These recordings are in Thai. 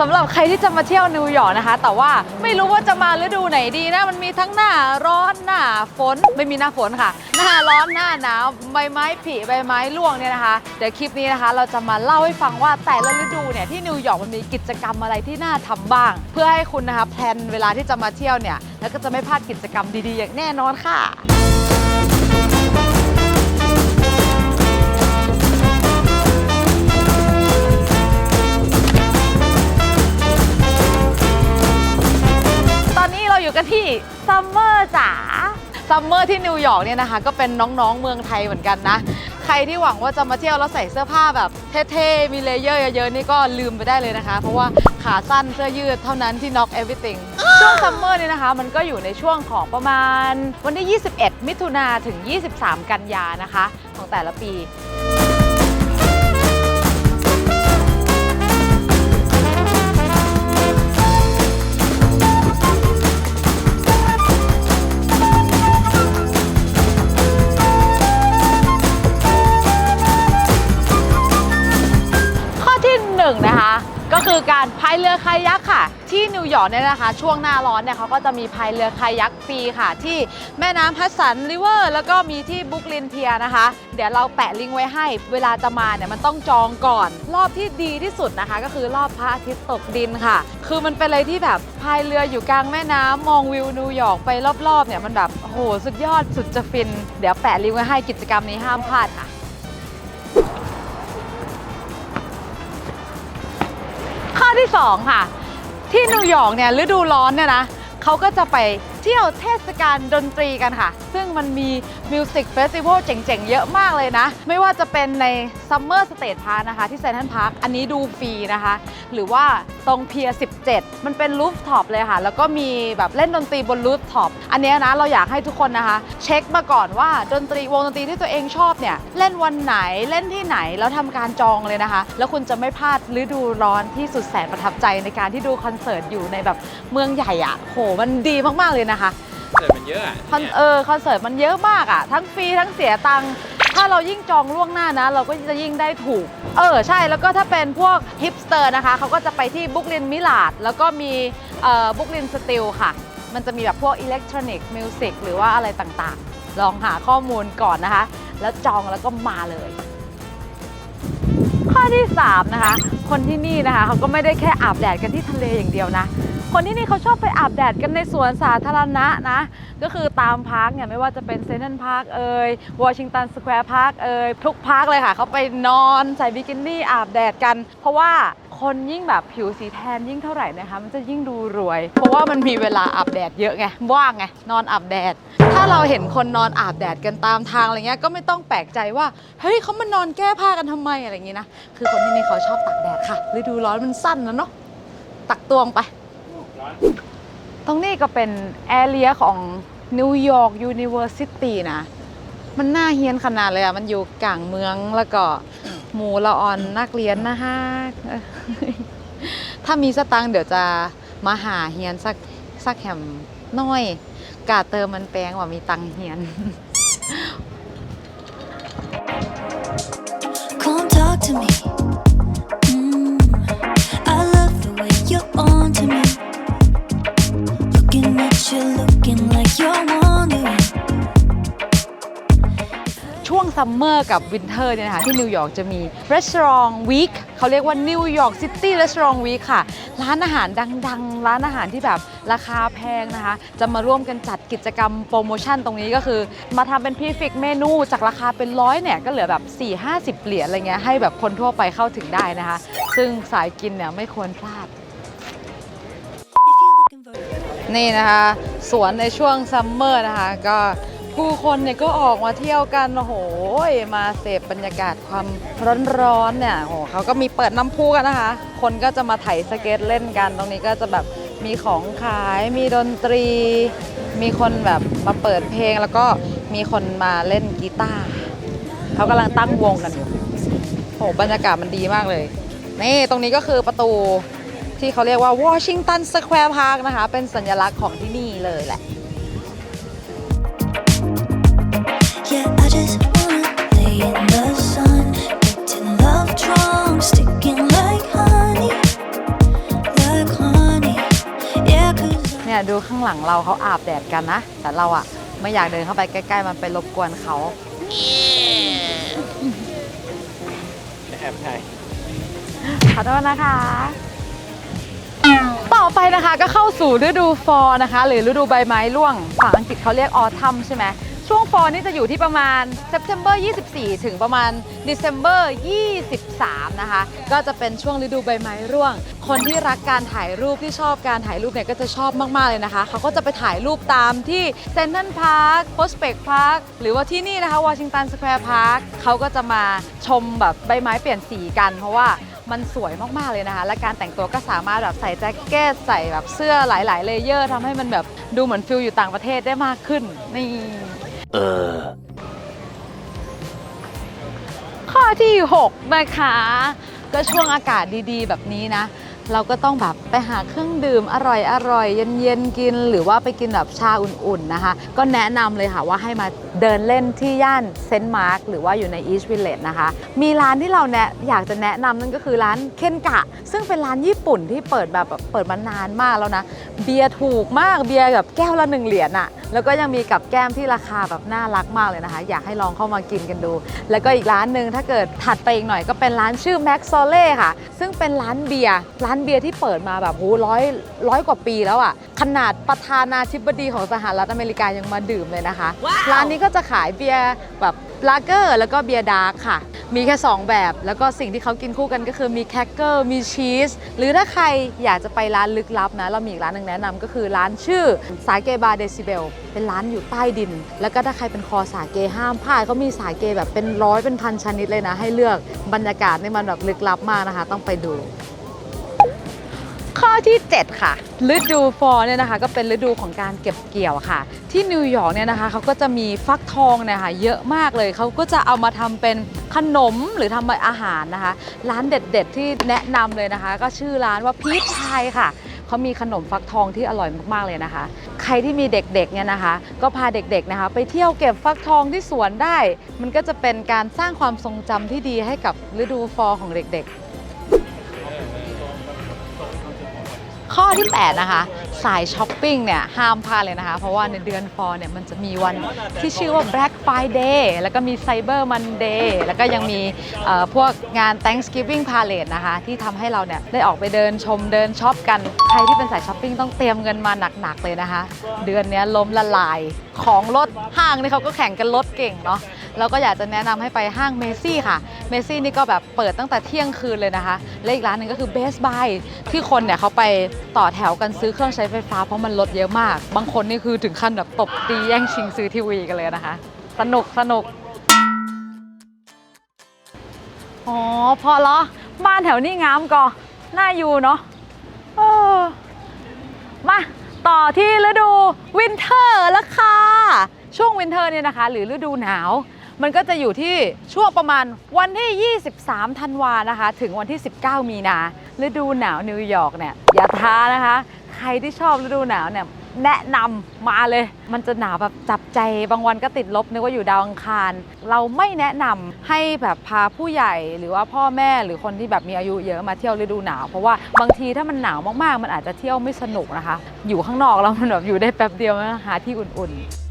สำหรับใครที่จะมาเที่ยวนิวยอร์กนะคะ แต่ว่าไม่รู้ว่าจะมาฤดูไหนดีนะ มันมีทั้งหน้าร้อนหน้าฝนไม่มีหน้าฝนค่ะ หน้าร้อนหน้าหนาวใบไม้ผลิใบไม้ร่วงเนี่ยนะคะ เดี๋ยวคลิปนี้นะคะ เราจะมาเล่าให้ฟังว่าแต่ละฤดูเนี่ยที่นิวยอร์กมันมีกิจกรรมอะไรที่น่าทำบ้าง เพื่อให้คุณนะคะแพลนเวลาที่จะมาเที่ยวเนี่ยแล้วก็จะไม่พลาดกิจกรรมดีๆ อย่างแน่นอนค่ะ ซัมเมอร์ที่นิวยอร์กเนี่ยนะคะ ก็เป็นน้องๆเมืองไทยเหมือนกันนะ ใครที่หวังว่าจะมาเที่ยวแล้วใส่เสื้อผ้าแบบเท่ๆ มีเลเยอร์เยอะๆ นี่ก็ลืมไปได้เลยนะคะ เพราะว่าขาสั้นเสื้อยืดเท่านั้นที่ knock everything ช่วงซัมเมอร์เนี่ยนะคะ มันก็อยู่ในช่วงของประมาณวันที่ 21 มิถุนาถึง 23 กันยานะคะ ของแต่ละปี 1 นะคะ ก็คือการพายเรือคายักค่ะ ที่นิวยอร์กเนี่ยนะคะ ช่วงหน้าร้อนเนี่ยเขาก็จะมีพายเรือคายักฟรีค่ะ ที่แม่น้ำฮัสสันริเวอร์แล้วก็มีที่บุคลินเทียนะคะ เดี๋ยวเราแปะลิงก์ไว้ให้ เวลาจะมาเนี่ยมันต้องจองก่อน รอบที่ดีที่สุดนะคะ ก็คือรอบพระอาทิตย์ตกดินค่ะ คือมันเป็นอะไรที่แบบพายเรืออยู่กลางแม่น้ำมองวิวนิวยอร์กไปรอบๆเนี่ยมันแบบโโหสุดยอดสุดจะฟิน เดี๋ยวแปะลิงก์ไว้ให้กิจกรรมนี้ห้ามพลาดค่ะ ข้อที่ 2 ค่ะ ที่นิวยอร์กเนี่ยฤดูร้อนเนี่ยนะเขาก็จะไป เที่ยวเทศกาลดนตรีกันค่ะ ซึ่งมันมีมิวสิกเฟสติวัลเจ๋งๆ เยอะมากเลยนะ ไม่ว่าจะเป็นในซัมเมอร์สเตทพาร์นะคะ ที่เซนทรัลพาร์คอันนี้ดูฟรีนะคะ หรือว่าตรงเพียร์17 มันเป็นรูฟท็อปเลยค่ะ แล้วก็มีแบบเล่นดนตรีบนรูฟท็อปอันนี้นะเราอยากให้ทุกคนนะคะ เช็คมาก่อนว่าดนตรีวงดนตรีที่ตัวเองชอบเนี่ยเล่นวันไหนเล่นที่ไหนแล้วทำการจองเลยนะคะ แล้วคุณจะไม่พลาดฤดูร้อนที่สุดแสนประทับใจในการที่ดูคอนเสิร์ตอยู่ในแบบเมืองใหญ่อะโหมันดีมากๆเลยนะคะเกิดมันเยอะอะคอนเออคอนเสิร์ตมันเยอะมากอะทั้งฟรีทั้งเสียตังค์ถ้าเรายิ่งจองล่วงหน้านะ เราก็จะยิ่งได้ถูก เออใช่แล้วก็ถ้าเป็นพวกฮิปสเตอร์นะคะเขาก็จะไปที่บุกลินมิลาดแล้วก็มีเอ่อบุกลินสติลค่ะ มันจะมีแบบพวกอิเล็กทรอนิกส์มิวสิกหรือว่าอะไรต่างๆ ลองหาข้อมูลก่อนนะคะ แล้วจองแล้วก็มาเลย ข้อที่ 3 นะคะ คนที่นี่นะคะเขาก็ไม่ได้แค่อาบแดดกันที่ทะเลอย่างเดียวนะ คนที่นี่เขาชอบไปอาบแดดกันในสวนสาธารณะนะ ก็คือตามพาร์คเนี่ยไม่ว่าจะเป็นเซนทรัลพาร์คเอ่ยวอชิงตันสแควร์พาร์คเอ่ยทุกพาร์คเลยค่ะ เขาไปนอนใส่บิกินี่อาบแดดกัน เพราะว่าคนยิ่งแบบผิวสีแทนยิ่งเท่าไหร่นะคะ มันจะยิ่งดูรวย เพราะว่ามันมีเวลาอาบแดดเยอะไงว่างไงนอนอาบแดด ถ้าเราเห็นคนนอนอาบแดดกันตามทางอะไรเงี้ยก็ไม่ต้องแปลกใจว่าเฮ้ยเขามานอนแก้ผ้ากันทำไมอะไรอย่างงี้นะคือคนที่นี่เขาชอบตากแดดค่ะฤดูร้อนมันสั้นนะเนาะตักตวงไป ตรงนี้ก็เป็นแอเรียของนิวยอร์กยูนิเวอร์ซิตี้นะ มันน่าเฮียนขนาดเลยอะมันอยู่กลางเมืองแล้วก็หมูละออนนักเรียนนะฮะ ถ้ามีสตังค์เดี๋ยวจะมาหาเฮียนสักสักแหมน้อย กาเติมมันแปลงว่ามีตังเฮียน Come talk to me. ช่วงซัมเมอร์กับวินเทอร์เนี่ยนะคะที่นิวยอร์กจะมี Restaurant Week เขาเรียกว่า New York City Restaurant Week ค่ะ ร้านอาหารดังๆ ร้านอาหารที่แบบราคาแพงนะคะ จะมาร่วมกันจัดกิจกรรมโปรโมชั่นตรงนี้ก็คือ มาทำเป็นพรีฟิกเมนูจากราคาเป็นร้อยเนี่ย ก็เหลือแบบ 4-50 เหรียญอะไรเงี้ยให้แบบคนทั่วไปเข้าถึงได้นะคะ ซึ่งสายกินเนี่ยไม่ควรพลาด นี่นะคะสวนในช่วงซัมเมอร์นะคะก็ผู้คนเนี่ยก็ออกมาเที่ยวกันโอ้โหมาเสพบรรยากาศความร้อนๆเนี่ยโอ้โหเขาก็มีเปิดน้ำพุกันนะคะ คนก็จะมาไถสเก็ตเล่นกัน ตรงนี้ก็จะแบบมีของขายมีดนตรี มีคนแบบมาเปิดเพลงแล้วก็มีคนมาเล่นกีตาร์เขากำลังตั้งวงกันอยู่โอ้โหบรรยากาศมันดีมากเลยนี่ตรงนี้ก็คือประตู ที่เขาเรียกว่า Washington Square Park นะคะ เป็นสัญลักษณ์ของที่นี่เลยแหละ Yeah, I just wanna lay in the sun, getting love drunk, sticking like honey. เนี่ยดูข้างหลังเราเขาอาบแดดกันนะ แต่เราอะไม่อยากเดินเข้าไปใกล้ๆ มันไปรบกวนเขา แอบถ่าย ขอโทษนะคะ ต่อไปนะคะก็เข้าสู่ฤดูฟอร์นะคะ หรือฤดูใบไม้ร่วงฝั่งอังกฤษเขาเรียกออทัมใช่ไหมช่วงฟอร์นี่จะอยู่ที่ประมาณ September 24 ถึงประมาณ December 23 นะคะ ก็จะเป็นช่วงฤดูใบไม้ร่วง คนที่รักการถ่ายรูปที่ชอบการถ่ายรูปเนี่ยก็จะชอบมาก ๆ เลยนะคะ เขาก็จะไปถ่ายรูปตามที่เซนทรัลพาร์คโพสเปกพาร์คหรือว่าที่นี่นะคะวอชิงตันสแควร์พาร์คเขาก็จะมาชมแบบใบไม้เปลี่ยนสีกันเพราะว่า มันสวยมากๆเลยนะคะ และการแต่งตัวก็สามารถแบบใส่แจ็คเก็ตใส่แบบเสื้อหลาย ๆ เลเยอร์ทำให้มันแบบดูเหมือนฟิลอยู่ต่างประเทศได้มากขึ้นนี่เออข้อที่ 6 นะคะ ก็ช่วงอากาศดีๆ แบบนี้นะ เราก็ต้องแบบไปหาเครื่องดื่มอร่อยๆเย็นๆกิน หรือว่าไปกินแบบชาอุ่นๆนะคะ ก็แนะนำเลยค่ะว่าให้มาเดินเล่นที่ย่านเซนต์มาร์กหรือว่าอยู่ในอีสต์วิลเลจนะคะ มีร้านที่เราแนะอยากจะแนะนำนั่นก็คือร้านเคนกะ ซึ่งเป็นร้านญี่ปุ่นที่เปิดแบบเปิดมานานมากแล้วนะ เบียร์ถูกมากเบียร์แบบแก้วละหนึ่งเหรียญอะแล้วก็ยังมีกับแก้มที่ราคาแบบน่ารักมากเลยนะคะ อยากให้ลองเข้ามากินกันดู แล้วก็อีกร้านหนึ่งถ้าเกิดถัดไปอีกหน่อยก็เป็นร้านชื่อ Max s o l e ค่ะ ซึ่งเป็นร้านเบียร์ร้านเบียร์ที่เปิดมาแบบโหร้อยร้อยกว่าปีแล้วอะขนาดประธานาธิบดีของสหรัฐอเมริกายังมาดื่มเลยนะคะ ร้านนี้ก็จะขายเบียร์แบบ ลาเกอร์แล้วก็เบียร์ดาร์กค่ะ มีแค่ 2 แบบ แล้วก็สิ่งที่เขากินคู่กันก็คือมีแครกเกอร์ มีชีส หรือถ้าใครอยากจะไปร้านลึกลับนะ เรามีอีกร้านหนึ่งแนะนำก็คือร้านชื่อสาเกบาร์เดซิเบล เป็นร้านอยู่ใต้ดิน แล้วก็ถ้าใครเป็นคอสาเกห้ามพลาดเขามีสาเกแบบเป็นร้อยเป็นพันชนิดเลยนะ ให้เลือก บรรยากาศนี่มันแบบลึกลับมากนะคะ ต้องไปดู ข้อที่ 7 ค่ะ ฤดูฟอร์เนี่ยนะคะ ก็เป็นฤดูของการเก็บเกี่ยวค่ะ ที่นิวยอร์กเนี่ยนะคะเขาก็จะมีฟักทองเนี่ยค่ะเยอะมากเลยเขาก็จะเอามาทำเป็นขนมหรือทำเป็นอาหารนะคะ ร้านเด็ด ๆ ที่แนะนำเลยนะคะ ก็ชื่อร้านว่าพีชพายค่ะเขามีขนมฟักทองที่อร่อยมากๆเลยนะคะ ใครที่มีเด็กๆเนี่ยนะคะ ก็พาเด็กๆนะคะ ไปเที่ยวเก็บฟักทองที่สวนได้ มันก็จะเป็นการสร้างความทรงจำที่ดีให้กับฤดูฟอร์ของเด็กๆ ข้อที่ 8 นะคะ สายช้อปปิ้งเนี่ยห้ามพลาดเลยนะคะ เพราะว่าในเดือนฟอร์เนี่ยมันจะมีวันที่ชื่อว่า Black Friday แล้วก็มี Cyber Monday แล้วก็ยังมีพวกงาน Thanksgiving Parade นะคะ ที่ทำให้เราเนี่ยได้ออกไปเดินชมเดินช็อปกัน ใครที่เป็นสายช้อปปิ้งต้องเตรียมเงินมาหนักๆเลยนะคะ เดือนนี้ล้มละลายของลดห้างนี่เขาก็แข่งกันลดเก่งเนาะเราก็อยากจะแนะนำให้ไปห้างเมซี่ค่ะ เมซี่นี่ก็แบบเปิดตั้งแต่เที่ยงคืนเลยนะคะ และอีกร้านหนึ่งก็คือ Best Buy ที่คนเนี่ยเขาไปต่อแถวกันซื้อเครื่องใช้ไฟฟ้าเพราะมันลดเยอะมาก บางคนนี่คือถึงขั้นแบบตบตีแย่งชิงซื้อทีวีกันเลยนะคะ สนุกสนุก อ๋อพอเหรอ บ้านแถวนี้งามก่อน่าอยู่เนาะมาต่อที่ฤดูวินเทอร์แล้วค่ะ ช่วงวินเทอร์เนี่ยนะคะ หรือฤดูหนาว มันก็จะอยู่ที่ช่วงประมาณวันที่ 23 ธันวานะคะ ถึงวันที่ 19 มีนาฤดูหนาวนิวยอร์กเนี่ย อย่าท้านะคะ ใครที่ชอบฤดูหนาวเนี่ยแนะนำมาเลย มันจะหนาวแบบจับใจ บางวันก็ติดลบนึกว่าอยู่ดาวอังคาร เราไม่แนะนำให้แบบพาผู้ใหญ่หรือว่าพ่อแม่หรือคนที่แบบมีอายุเยอะมาเที่ยวฤดูหนาว เพราะว่าบางทีถ้ามันหนาวมากๆ มันอาจจะเที่ยวไม่สนุกนะคะ อยู่ข้างนอกแล้วมันแบบอยู่ได้แป๊บเดียวนะหาที่อุ่นๆ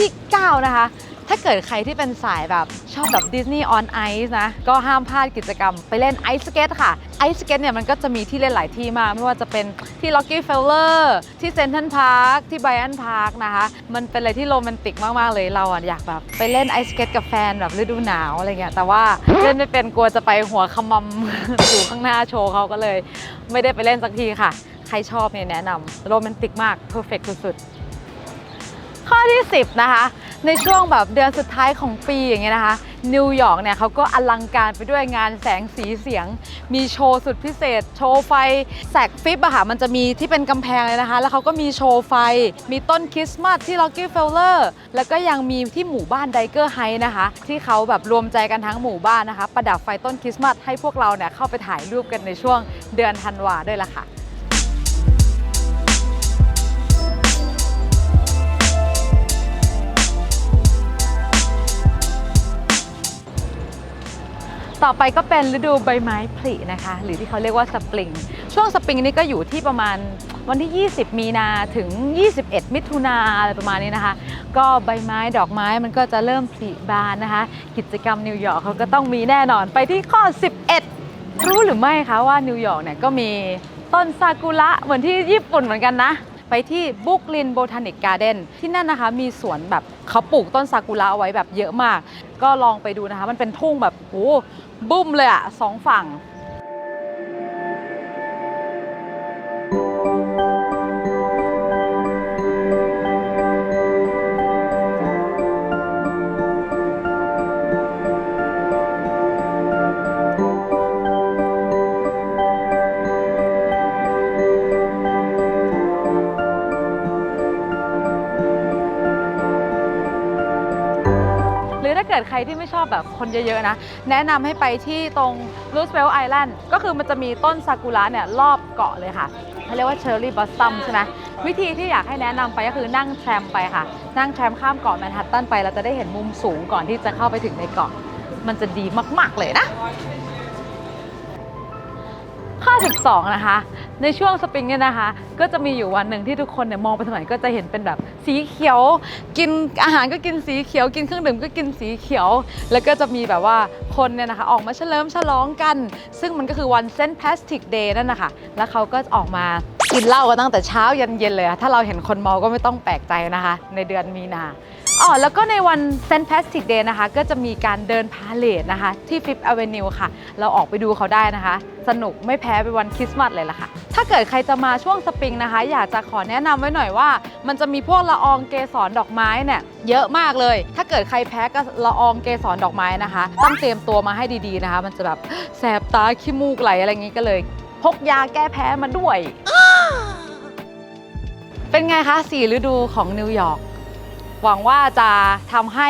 ที่ 9 นะคะ ถ้าเกิดใครที่เป็นสายแบบชอบแบบดิสนีย์ออนไอซ์นะ ก็ห้ามพลาดกิจกรรมไปเล่นไอซ์สเก็ตค่ะ ไอซ์สเก็ตเนี่ยมันก็จะมีที่เล่นหลายที่มาก ไม่ว่าจะเป็นที่ล็อกกี้เฟลเลอร์ที่เซนทรัลพาร์คที่ไบอันพาร์คนะคะ มันเป็นอะไรที่โรแมนติกมาก ๆ เลยเราอะอยากแบบไปเล่นไอซ์สเก็ตกับแฟนแบบฤดูหนาวอะไรเงี้ยแต่ว่าเล่นไม่เป็นกลัวจะไปหัวขมำอยู่ข้างหน้าโชว์เขาก็เลย ไม่ได้ไปเล่นสักทีค่ะ ใครชอบเนี่ยแนะนำโรแมนติกมากเพอร์เฟกสุดๆ ข้อที่ 10 นะคะ ในช่วงแบบเดือนสุดท้ายของปีอย่างเงี้ยนะคะ นิวยอร์กเนี่ยเขาก็อลังการไปด้วยงานแสงสีเสียง มีโชว์สุดพิเศษ โชว์ไฟแสกฟิปอะค่ะ มันจะมีที่เป็นกำแพงเลยนะคะ แล้วเขาก็มีโชว์ไฟ มีต้นคริสต์มาสที่ล็อกกี้เฟลเลอร์ แล้วก็ยังมีที่หมู่บ้านไดเกอร์ไฮนะคะ ที่เขาแบบรวมใจกันทั้งหมู่บ้านนะคะ ประดับไฟต้นคริสต์มาสให้พวกเราเนี่ยเข้าไปถ่ายรูปกันในช่วงเดือนธันวาด้วยล่ะค่ะ ต่อไปก็เป็นฤดูใบไม้ผลินะคะ หรือที่เขาเรียกว่าสปริง ช่วงสปริงนี่ก็อยู่ที่ประมาณวันที่ 20 มีนาถึง 21 มิถุนาอะไรประมาณนี้นะคะ ก็ใบไม้ดอกไม้มันก็จะเริ่มผลิบานนะคะ กิจกรรมนิวยอร์กเขาก็ต้องมีแน่นอนไปที่ข้อ 11 รู้หรือไม่คะว่านิวยอร์กเนี่ยก็มีต้นซากุระเหมือนที่ญี่ปุ่นเหมือนกันนะ ไปที่บุกลินโบทานิกการ์เดนที่นั่นนะคะมีสวนแบบเขาปลูกต้นซากุระเอาไว้แบบเยอะมาก ก็ลองไปดูนะคะ มันเป็นทุ่งแบบโอ้บุ้มเลยอะสองฝั่ง ใครที่ไม่ชอบแบบคนเยอะๆนะ แนะนำให้ไปที่ตรง Roosevelt Island ก็คือมันจะมีต้นซากุระเนี่ยรอบเกาะเลยค่ะเขาเรียกว่าเชอร์รี่บอสซัมใช่ไหมวิธีที่อยากให้แนะนำไปก็คือนั่งแทรมไปค่ะ นั่งแทรมข้ามเกาะแมนฮัตตันไปเราจะได้เห็นมุมสูงก่อนที่จะเข้าไปถึงในเกาะ มันจะดีมากๆเลยนะ ข้อ 12 นะคะ ในช่วงสปริงเนี่ยนะคะ ก็จะมีอยู่วันหนึ่งที่ทุกคนเนี่ยมองไปทางไหนก็จะเห็นเป็นแบบสีเขียว กินอาหารก็กินสีเขียว กินเครื่องดื่มก็กินสีเขียว แล้วก็จะมีแบบว่าคนเนี่ยนะคะ ออกมาเฉลิมฉลองกัน ซึ่งมันก็คือวันเซนต์แพสติกเดย์นั่นนะคะ แล้วเขาก็ออกมากินเหล้ากันตั้งแต่เช้ายันเย็นเลยอะถ้าเราเห็นคนเมาก็ไม่ต้องแปลกใจนะคะ ในเดือนมีนา อ๋อแล้วก็ในวันเซนต์แพสติกเดย์นะคะ ก็จะมีการเดินพาเลทนะคะ ที่ฟิฟ a อเวนิวค่ะ เราออกไปดูเขาได้นะคะ สนุกไม่แพ้ไปวันคริสต์มาสเลยล่ะค่ะ ถ้าเกิดใครจะมาช่วงสปริงนะคะ อยากจะขอแนะนำไว้หน่อยว่า มันจะมีพวกละอองเกสรดอกไม้เนี่ยเยอะมากเลย ถ้าเกิดใครแพ้กับละอองเกสรดอกไม้นะคะ ต้องเตรียมตัวมาให้ดีๆนะคะ มันจะแบบแสบตาขี้มูกไหลอะไรอย่างนี้ก็เลย พกยาแก้แพ้มาด้วย เป็นไงคะสี่ฤดูของนิวยอร์ก หวังว่าจะทำให้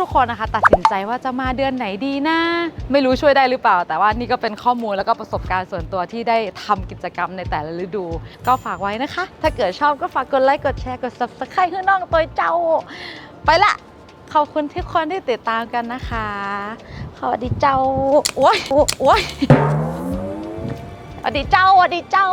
ทุกๆ คนนะคะ ตัดสินใจว่าจะมาเดือนไหนดีนะ ไม่รู้ช่วยได้หรือเปล่า แต่ว่านี่ก็เป็นข้อมูลแล้วก็ประสบการณ์ส่วนตัวที่ได้ทำกิจกรรมในแต่ละฤดู ก็ฝากไว้นะคะ ถ้าเกิดชอบก็ฝากกดไลค์กดแชร์กด subscribe ให้น้องตัวเจ้า ไปละขอบคุณทุกคนที่ติดตามกันนะคะสวัสดีเจ้าโอ้ยโอ้ยสวัสดีเจ้าสวัสดีเจ้า